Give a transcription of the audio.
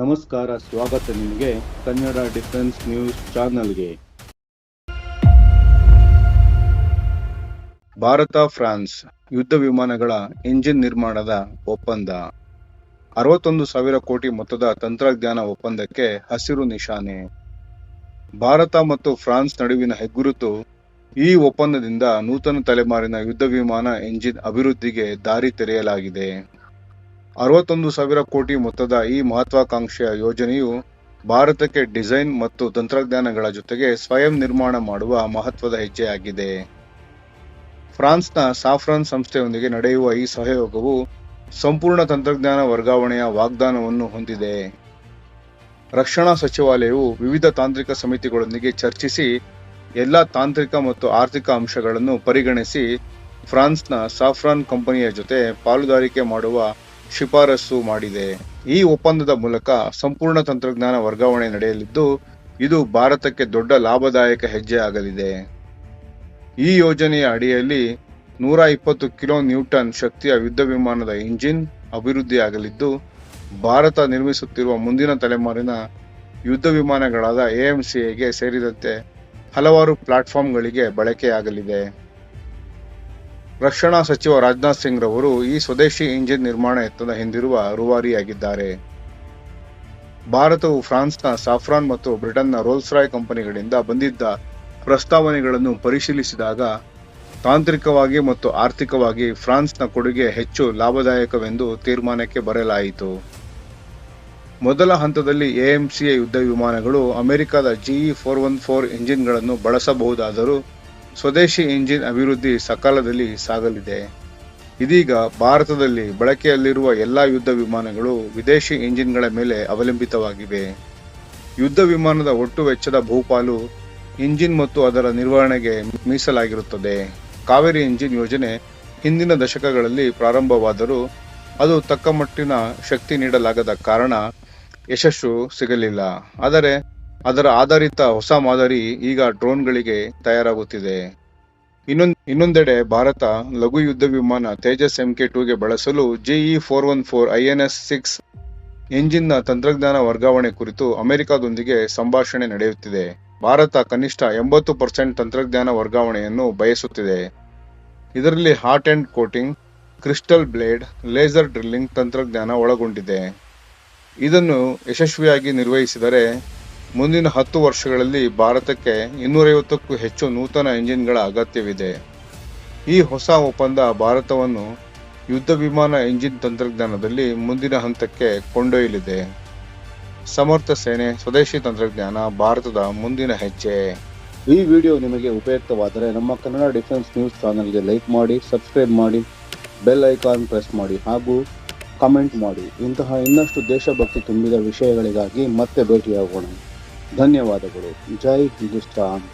ನಮಸ್ಕಾರ, ಸ್ವಾಗತ ನಿಮಗೆ ಕನ್ನಡ ಡಿಫೆನ್ಸ್ ನ್ಯೂಸ್ ಚಾನಲ್ಗೆ. ಭಾರತ, ಫ್ರಾನ್ಸ್ ಯುದ್ಧ ವಿಮಾನಗಳ ಎಂಜಿನ್ ನಿರ್ಮಾಣದ ಒಪ್ಪಂದ. ಅರವತ್ತೊಂದು ಸಾವಿರ ಕೋಟಿ ಮೊತ್ತದ ತಂತ್ರಜ್ಞಾನ ಒಪ್ಪಂದಕ್ಕೆ ಹಸಿರು ನಿಶಾನೆ. ಭಾರತ ಮತ್ತು ಫ್ರಾನ್ಸ್ ನಡುವಿನ ಹೆಗ್ಗುರುತು ಈ ಒಪ್ಪಂದದಿಂದ ನೂತನ ತಲೆಮಾರಿನ ಯುದ್ಧ ವಿಮಾನ ಎಂಜಿನ್ ಅಭಿವೃದ್ಧಿಗೆ ದಾರಿ ತೆರೆಯಲಾಗಿದೆ. ಅರವತ್ತೊಂದು ಸಾವಿರ ಕೋಟಿ ಮೊತ್ತದ ಈ ಮಹತ್ವಾಕಾಂಕ್ಷೆಯ ಯೋಜನೆಯು ಭಾರತಕ್ಕೆ ಡಿಸೈನ್ ಮತ್ತು ತಂತ್ರಜ್ಞಾನಗಳ ಜೊತೆಗೆ ಸ್ವಯಂ ನಿರ್ಮಾಣ ಮಾಡುವ ಮಹತ್ವದ ಹೆಜ್ಜೆಯಾಗಿದೆ. ಫ್ರಾನ್ಸ್ನ ಸಾಫ್ರಾನ್ ಸಂಸ್ಥೆಯೊಂದಿಗೆ ನಡೆಯುವ ಈ ಸಹಯೋಗವು ಸಂಪೂರ್ಣ ತಂತ್ರಜ್ಞಾನ ವರ್ಗಾವಣೆಯ ವಾಗ್ದಾನವನ್ನು ಹೊಂದಿದೆ. ರಕ್ಷಣಾ ಸಚಿವಾಲಯವು ವಿವಿಧ ತಾಂತ್ರಿಕ ಸಮಿತಿಗಳೊಂದಿಗೆ ಚರ್ಚಿಸಿ ಎಲ್ಲ ತಾಂತ್ರಿಕ ಮತ್ತು ಆರ್ಥಿಕ ಅಂಶಗಳನ್ನು ಪರಿಗಣಿಸಿ ಫ್ರಾನ್ಸ್ನ ಸಾಫ್ರಾನ್ ಕಂಪನಿಯ ಜೊತೆ ಪಾಲುದಾರಿಕೆ ಮಾಡುವ ಶಿಫಾರಸು ಮಾಡಿದೆ. ಈ ಒಪ್ಪಂದದ ಮೂಲಕ ಸಂಪೂರ್ಣ ತಂತ್ರಜ್ಞಾನ ವರ್ಗಾವಣೆ ನಡೆಯಲಿದ್ದು, ಇದು ಭಾರತಕ್ಕೆ ದೊಡ್ಡ ಲಾಭದಾಯಕ ಹೆಜ್ಜೆ ಆಗಲಿದೆ. ಈ ಯೋಜನೆಯ ಅಡಿಯಲ್ಲಿ ನೂರ ಇಪ್ಪತ್ತು ಕಿಲೋ ನ್ಯೂಟನ್ ಶಕ್ತಿಯ ಯುದ್ಧ ವಿಮಾನದ ಇಂಜಿನ್ ಅಭಿವೃದ್ಧಿಯಾಗಲಿದ್ದು, ಭಾರತ ನಿರ್ಮಿಸುತ್ತಿರುವ ಮುಂದಿನ ತಲೆಮಾರಿನ ಯುದ್ಧ ವಿಮಾನಗಳಾದ ಎಎಂಸಿಎಗೆ ಸೇರಿದಂತೆ ಹಲವಾರು ಪ್ಲಾಟ್ಫಾರ್ಮ್ಗಳಿಗೆ ಬಳಕೆಯಾಗಲಿದೆ. ರಕ್ಷಣಾ ಸಚಿವ ರಾಜನಾಥ್ ಸಿಂಗ್ ರವರು ಈ ಸ್ವದೇಶಿ ಇಂಜಿನ್ ನಿರ್ಮಾಣ ಯತ್ನದ ಹಿಂದಿರುವ ರೂವಾರಿಯಾಗಿದ್ದಾರೆ. ಭಾರತವು ಫ್ರಾನ್ಸ್ನ ಸಾಫ್ರಾನ್ ಮತ್ತು ಬ್ರಿಟನ್ನ ರೋಲ್ಸ್ ರಾಯ್ ಕಂಪನಿಗಳಿಂದ ಬಂದಿದ್ದ ಪ್ರಸ್ತಾವನೆಗಳನ್ನು ಪರಿಶೀಲಿಸಿದಾಗ, ತಾಂತ್ರಿಕವಾಗಿ ಮತ್ತು ಆರ್ಥಿಕವಾಗಿ ಫ್ರಾನ್ಸ್ನ ಕೊಡುಗೆ ಹೆಚ್ಚು ಲಾಭದಾಯಕವೆಂದು ತೀರ್ಮಾನಕ್ಕೆ ಬರಲಾಯಿತು ಮೊದಲ ಹಂತದಲ್ಲಿ ಎಎಂಸಿಎ ಯುದ್ಧ ವಿಮಾನಗಳು ಅಮೆರಿಕದ ಜಿಇ ಫೋರ್ ಒನ್ ಫೋರ್ ಇಂಜಿನ್ಗಳನ್ನು ಬಳಸಬಹುದಾದರೂ ಸ್ವದೇಶಿ ಇಂಜಿನ್ ಅಭಿವೃದ್ಧಿ ಸಕಾಲದಲ್ಲಿ ಸಾಗಲಿದೆ. ಇದೀಗ ಭಾರತದಲ್ಲಿ ಬಳಕೆಯಲ್ಲಿರುವ ಎಲ್ಲ ಯುದ್ಧ ವಿಮಾನಗಳು ವಿದೇಶಿ ಇಂಜಿನ್ಗಳ ಮೇಲೆ ಅವಲಂಬಿತವಾಗಿವೆ. ಯುದ್ಧ ವಿಮಾನದ ಒಟ್ಟು ವೆಚ್ಚದ ಬಹುಪಾಲು ಇಂಜಿನ್ ಮತ್ತು ಅದರ ನಿರ್ವಹಣೆಗೆ ಮೀಸಲಾಗಿರುತ್ತದೆ. ಕಾವೇರಿ ಇಂಜಿನ್ ಯೋಜನೆ ಹಿಂದಿನ ದಶಕಗಳಲ್ಲಿ ಪ್ರಾರಂಭವಾದರೂ ಅದು ತಕ್ಕಮಟ್ಟಿನ ಶಕ್ತಿ ನೀಡಲಾಗದ ಕಾರಣ ಯಶಸ್ಸು ಸಿಗಲಿಲ್ಲ. ಆದರೆ ಅದರ ಆಧಾರಿತ ಹೊಸ ಮಾದರಿ ಈಗ ಡ್ರೋನ್ಗಳಿಗೆ ತಯಾರಾಗುತ್ತಿದೆ. ಇನ್ನೊಂದ್, ಇನ್ನೊಂದೆಡೆ ಭಾರತ ಲಘು ಯುದ್ಧ ವಿಮಾನ ತೇಜಸ್ ಎಂಕೆ ಟೂಗೆ ಬಳಸಲು GE four one four INS six ಎಂಜಿನ್ನ ತಂತ್ರಜ್ಞಾನ ವರ್ಗಾವಣೆ ಕುರಿತು ಅಮೆರಿಕದೊಂದಿಗೆ ಸಂಭಾಷಣೆ ನಡೆಯುತ್ತಿದೆ. ಭಾರತ ಕನಿಷ್ಠ ಎಂಬತ್ತು ಪರ್ಸೆಂಟ್ ತಂತ್ರಜ್ಞಾನ ವರ್ಗಾವಣೆಯನ್ನು ಬಯಸುತ್ತಿದೆ. ಇದರಲ್ಲಿ hot and coating, crystal blade, laser drilling ತಂತ್ರಜ್ಞಾನ ಒಳಗೊಂಡಿದೆ. ಇದನ್ನು ಯಶಸ್ವಿಯಾಗಿ ನಿರ್ವಹಿಸಿದರೆ ಮುಂದಿನ ಹತ್ತು ವರ್ಷಗಳಲ್ಲಿ ಭಾರತಕ್ಕೆ ಇನ್ನೂರೈವತ್ತಕ್ಕೂ ಹೆಚ್ಚು ನೂತನ ಎಂಜಿನ್ಗಳ ಅಗತ್ಯವಿದೆ. ಈ ಹೊಸ ಒಪ್ಪಂದ ಭಾರತವನ್ನು ಯುದ್ಧ ವಿಮಾನ ಎಂಜಿನ್ ತಂತ್ರಜ್ಞಾನದಲ್ಲಿ ಮುಂದಿನ ಹಂತಕ್ಕೆ ಕೊಂಡೊಯ್ಯಲಿದೆ. ಸಮರ್ಥ ಸೇನೆ, ಸ್ವದೇಶಿ ತಂತ್ರಜ್ಞಾನ, ಭಾರತದ ಮುಂದಿನ ಹೆಜ್ಜೆ. ಈ ವಿಡಿಯೋ ನಿಮಗೆ ಉಪಯುಕ್ತವಾದರೆ ನಮ್ಮ ಕನ್ನಡ ಡಿಫೆನ್ಸ್ ನ್ಯೂಸ್ ಚಾನಲ್ಗೆ ಲೈಕ್ ಮಾಡಿ, ಸಬ್ಸ್ಕ್ರೈಬ್ ಮಾಡಿ, ಬೆಲ್ ಐಕಾನ್ ಪ್ರೆಸ್ ಮಾಡಿ ಹಾಗೂ ಕಮೆಂಟ್ ಮಾಡಿ. ಇಂತಹ ಇನ್ನಷ್ಟು ದೇಶಭಕ್ತಿ ತುಂಬಿದ ವಿಷಯಗಳಿಗಾಗಿ ಮತ್ತೆ ಭೇಟಿಯಾಗೋಣ. ಧನ್ಯವಾದಗಳು. ಜೈ ಹಿಂದೂಸ್ತಾನ್.